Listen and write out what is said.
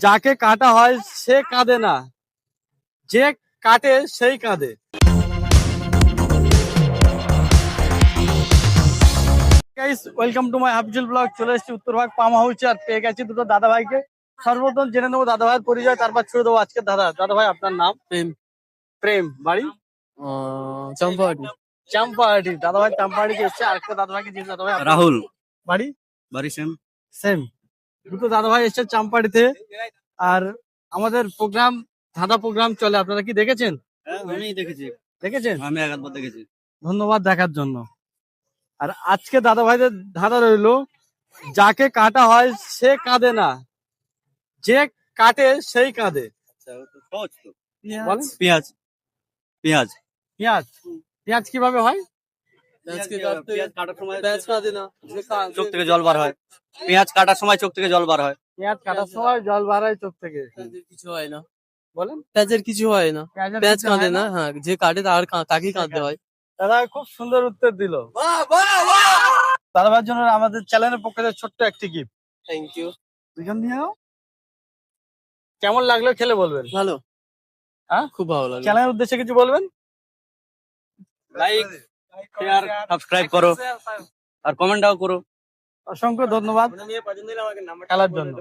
যাকে কাটা হয় সে কাঁদে না। যে কাটে সেই কাঁদে। Guys welcome to my Hafzul blog চলে এসেছি উত্তরভাগ পাম হাউসে আর পেয়ে গেছি দুটো দাদা ভাইকে সর্বপ্রথম জেনে নেব দাদা ভাইয়ের পরিচয় তারপর ছুড়ে দেবো আজকে দাদা। দাদা ভাই আপনার নাম? প্রেম। প্রেম। বাড়ি? চম্পাহাটি। চাম্পাহাটি। দাদা ভাই চাম্পাহাটিকে এসছে। আরেকটা দাদা ভাইকে জিজ্ঞেস দাদা ভাই রাহুল। বাড়ি? বাড়ি সেম সেম দুটো দাদা ভাই এসছে চাম্পাহাটিতে আর আমাদের প্রোগ্রাম ধাঁধা প্রোগ্রাম চলে। আপনারা কি দেখেছেন? দেখেছি। দেখেছেন? আমি একবার দেখেছি। ধন্যবাদ দেখার জন্য। আর আজকে দাদা ভাইদের ধাঁধা রইল যাকে কাটা হয় সে কাঁদে না। যে কাটে সেই কাঁদে। সহজ পেঁয়াজ। পেঁয়াজ। পেঁয়াজ। পেঁয়াজ কীভাবে হয়? চোখ থেকে জল বার হয়। পেঁয়াজ কাটার সময় চোখ থেকে জল বার হয়। পেঁয়াজ কাটার সময় জল বাড়ায় চোখ থেকে। কিছু হয় না। বলেন? পেঁয়াজের কিছু হয় না। পেঁয়াজ কাঁদে না? হ্যাঁ যে কাটে তার কা- তাকেই কাঁদতে হয়? দাদা খুব সুন্দর উত্তর দিল। দাদা ভাইয়ের জন্য আমাদের চ্যানেলের পক্ষ থেকে ছোট্ট একটি গিফট থ্যাংক ইউ দুজন নিয়ে কেমন লাগল খেলে বলবেন? ভালো। হ্যাঁ? খুব ভালো লাগে চ্যানেলের উদ্দেশ্যে কিছু বলবেন? লাইক শেয়ার সাবস্ক্রাইব করো। আর কমেন্টটাও করো। অসংখ্য ধন্যবাদ। খেলার জন্য।